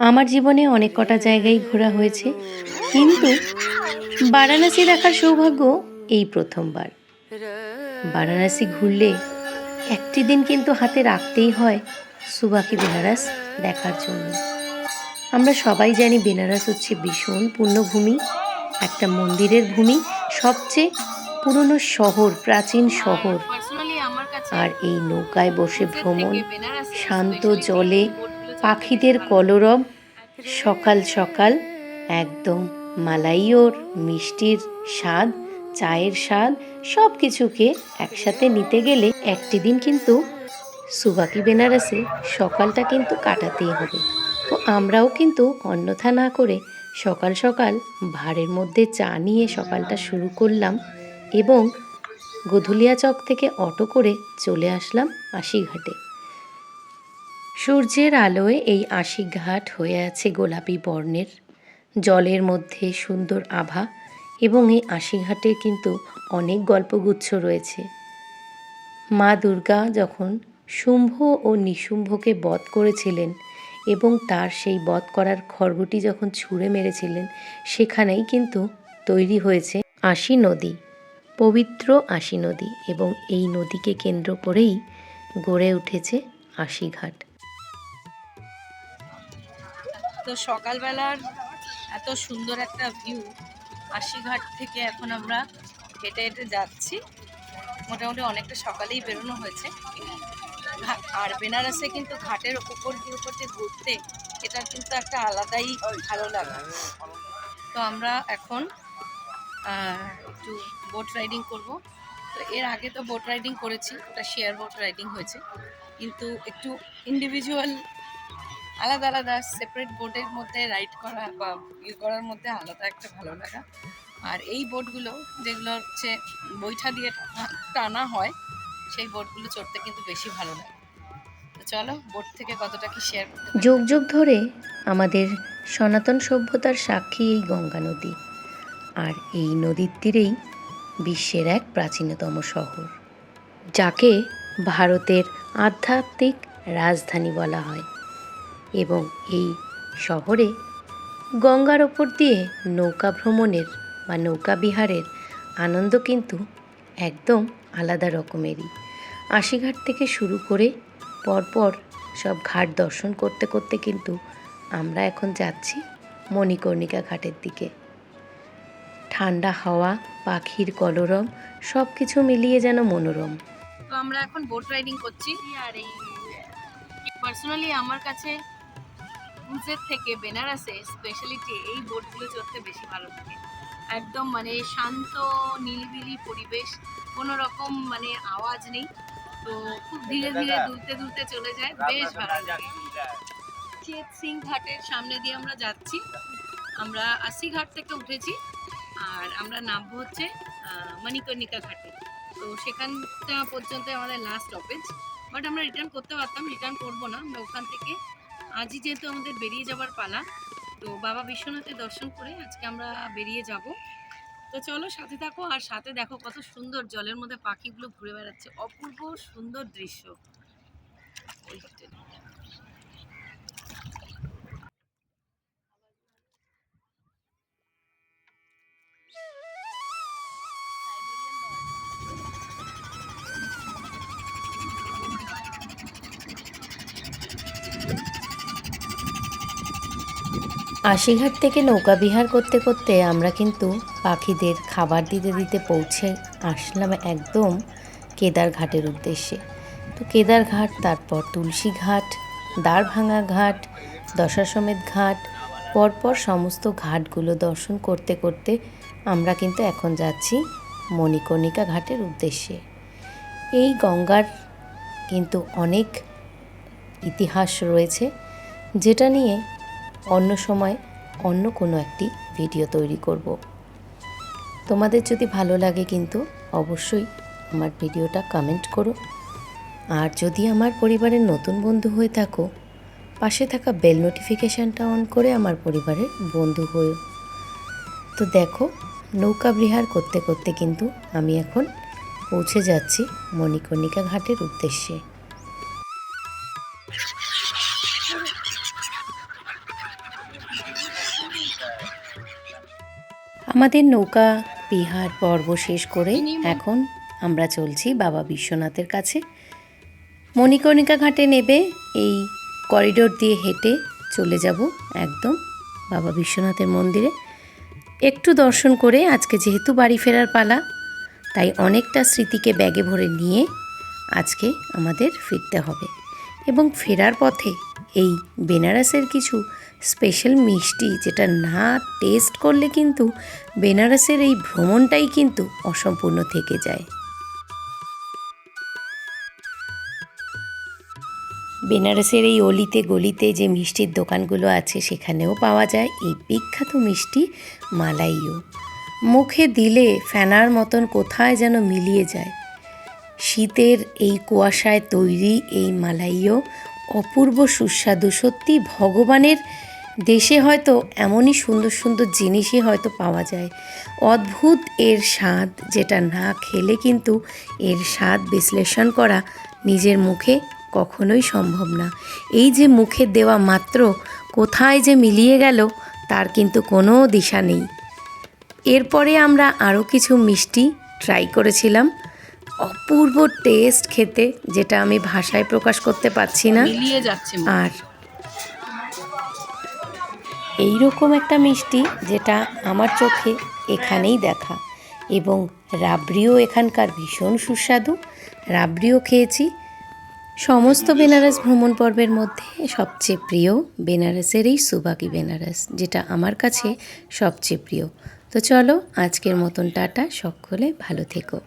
আমার জীবনে অনেক কটা জায়গায় ঘোরা হয়েছে, কিন্তু বারাণসী দেখার সৌভাগ্য এই প্রথমবার। বারাণসী ঘুরলে একটি দিন কিন্তু হাতে রাখতেই হয় সুবাকি বেনারস দেখার জন্য। আমরা সবাই জানি বেনারস হচ্ছে ভীষণ পূর্ণভূমি একটা মন্দিরের ভূমি, সবচেয়ে পুরনো শহর, প্রাচীন শহর। আর এই নৌকায় বসে ভ্রমণ, শান্ত জলে পাখিদের কলরব সকাল সকাল একদম মালাইওর মিষ্টির স্বাদ, চায়ের স্বাদ সব কিছুকে একসাথে নিতে গেলে একটি দিন কিন্তু সুবাকি বেনারসে সকালটা কিন্তু কাটাতেই হবে। তো আমরাও কিন্তু অন্যথা না করে সকাল সকাল ভাড়ের মধ্যে চা নিয়ে সকালটা শুরু করলাম এবং গধুলিয়া চক থেকে অটো করে চলে আসলাম আশিঘাটে। সূর্যের আলোয় এই আশিঘাট হয়ে আছে গোলাপি বর্ণের। জলের মধ্যে সুন্দর আভা এবং এই আশিঘাটে কিন্তু অনেক গল্পগুচ্ছ রয়েছে। মা দুর্গা যখন শুম্ভ ও নিশুম্ভকে বধ করেছিলেন এবং তার সেই বধ করার খড়গুটি যখন ছুঁড়ে মেরেছিলেন, সেখানেই কিন্তু তৈরি হয়েছে আশি নদী, পবিত্র আশি নদী এবং এই নদীকে কেন্দ্র করেই গড়ে উঠেছে আশিঘাট তো সকালবেলার এত সুন্দর একটা ভিউ আশিঘাট থেকে এখন আমরা হেঁটে হেঁটে যাচ্ছি। মোটামুটি অনেকটা সকালেই বেরোনো হয়েছে। আর বেনারসে কিন্তু ঘাটের উপর দিয়ে উপর দিয়ে ঘুরতে এটা কিন্তু একটা আলাদাই ভালো লাগা। তো আমরা এখন একটু বোট রাইডিং করব। তো এর আগে তো বোট রাইডিং করেছি, ওটা শেয়ার বোট রাইডিং হয়েছে। কিন্তু একটু ইন্ডিভিজুয়াল আলাদা আলাদা সেপারেট বোটের মধ্যে রাইড করা বা ইয়ে করার মধ্যে আলাদা একটা ভালো লাগা। আর এই বোটগুলো যেগুলো হচ্ছে বৈঠা দিয়ে টানা হয়, সেই বোটগুলো চড়তে কিন্তু বেশি ভালো লাগে। চলো বোট থেকে কতটা কি শেয়ার যুগ যুগ ধরে আমাদের সনাতন সভ্যতার সাক্ষী এই গঙ্গা নদী। আর এই নদীর তীরেই বিশ্বের এক প্রাচীনতম শহর, যাকে ভারতের আধ্যাত্মিক রাজধানী বলা হয়। এবং এই শহরে গঙ্গার ওপর দিয়ে নৌকা ভ্রমণের বা নৌকা বিহারের আনন্দ কিন্তু একদম আলাদা রকমেরই। আশিঘাট থেকে শুরু করে পরপর সব ঘাট দর্শন করতে করতে কিন্তু আমরা এখন যাচ্ছি মণিকর্ণিকা ঘাটের দিকে। ঠান্ডা হাওয়া পাখির কলরম সব কিছু মিলিয়ে যেন মনোরম। তো আমরা এখন বোট রাইডিং করছি। আর এই পার্সোনালি আমার কাছে ক্রুজের থেকে বেনারসে স্পেশালিটি এই বোটগুলো চড়তে বেশি ভালো লাগে। একদম মানে শান্ত নিরিবিলি পরিবেশ কোনো রকম মানে আওয়াজ নেই। তো খুব ধীরে ধীরে দুলতে দুলতে চলে যায় বেশ ভালো লাগে। চেত সিং ঘাটের সামনে দিয়ে আমরা যাচ্ছি। আমরা আশি ঘাট থেকে উঠেছি আর আমরা নামবো হচ্ছে আহ, মণিকর্ণিকা ঘাটে। তো সেখানটা পর্যন্ত আমাদের লাস্ট স্টপেজ বাট আমরা রিটার্ন করতে পারতাম রিটার্ন করব না। আমরা ওখান থেকে আজই যেহেতু আমাদের বেরিয়ে যাবার পালা, তো বাবা বিশ্বনাথের দর্শন করে আজকে আমরা বেরিয়ে যাব। তো চলো সাথে থাকো আর সাথে দেখো কত সুন্দর জলের মধ্যে পাখিগুলো ঘুরে বেড়াচ্ছে। অপূর্ব সুন্দর দৃশ্য। আশিঘাট থেকে নৌকা বিহার করতে করতে আমরা কিন্তু পাখিদের খাবার দিতে দিতে পৌঁছে আসলাম একদম কেদার ঘাটের উদ্দেশ্যে। তো কেদার ঘাট তারপর তুলসী ঘাট দাঁড়ভাঙা ঘাট দশাসমেত ঘাট, পরপর সমস্ত ঘাটগুলো দর্শন করতে করতে আমরা কিন্তু এখন যাচ্ছি মণিকর্ণিকা ঘাটের উদ্দেশ্যে। এই গঙ্গার কিন্তু অনেক ইতিহাস রয়েছে, যেটা নিয়ে অন্য সময় অন্য কোনো একটি ভিডিও তৈরি করব। তোমাদের যদি ভালো লাগে কিন্তু অবশ্যই আমার ভিডিওটা কমেন্ট করো। আর যদি আমার পরিবারের নতুন বন্ধু হয়ে থাকো, পাশে থাকা বেল নোটিফিকেশানটা অন করে আমার পরিবারের বন্ধু হয়েও তো দেখো, নৌকা বিহার করতে করতে কিন্তু আমি এখন পৌঁছে যাচ্ছি মণিকর্ণিকা ঘাটের উদ্দেশ্যে। আমাদের নৌকা, বিহার পর্ব শেষ করে এখন আমরা চলছি বাবা বিশ্বনাথের কাছে। মণিকর্ণিকা ঘাটে নেবে, এই করিডোর দিয়ে হেঁটে চলে যাব একদম বাবা বিশ্বনাথের মন্দিরে। একটু দর্শন করে আজকে যেহেতু বাড়ি ফেরার পালা, তাই অনেকটা স্মৃতিকে ব্যাগে ভরে নিয়ে আজকে আমাদের ফিরতে হবে। এবং ফেরার পথে এই বেনারসের কিছু স্পেশাল মিষ্টি যেটা না টেস্ট করলে কিন্তু বেনারসের এই ভ্রমণটাই কিন্তু অসম্পূর্ণ থেকে যায়। বেনারসের এই অলিতে গলিতে যে মিষ্টির দোকানগুলো আছে সেখানেও পাওয়া যায় এই বিখ্যাত মিষ্টি মালাইও। মুখে দিলে ফেনার মতন কোথায় যেন মিলিয়ে যায়। শীতের এই কুয়াশায় তৈরি এই মালাইও অপূর্ব সুস্বাদু। সত্যি ভগবানের দেশে হয়তো এমনই সুন্দর সুন্দর জিনিসই হয়তো পাওয়া যায়। অদ্ভুত এর স্বাদ যেটা না খেলে কিন্তু এর স্বাদ বিশ্লেষণ করা নিজের মুখে কখনোই সম্ভব না। এই যে মুখে দেওয়া মাত্র কোথায় যে মিলিয়ে গেল তার কিন্তু কোনো দিশা নেই। এরপরে আমরা আরও কিছু মিষ্টি ট্রাই করেছিলাম। অপূর্ব টেস্ট খেতে যেটা আমি ভাষায় প্রকাশ করতে পারছি না। যাচ্ছে আর এই রকম একটা মিষ্টি যেটা আমার চোখে এখানেই দেখা। এবং রাবড়িও এখানকার ভীষণ সুস্বাদু। রাবড়িও খেয়েছি। সমস্ত বেনারস ভ্রমণ পর্বের মধ্যে সবচেয়ে প্রিয় বেনারসের এই সুবাকি বেনারস যেটা আমার কাছে সবচেয়ে প্রিয়। তো চলো আজকের মতন টাটা সকলে ভালো থেকো।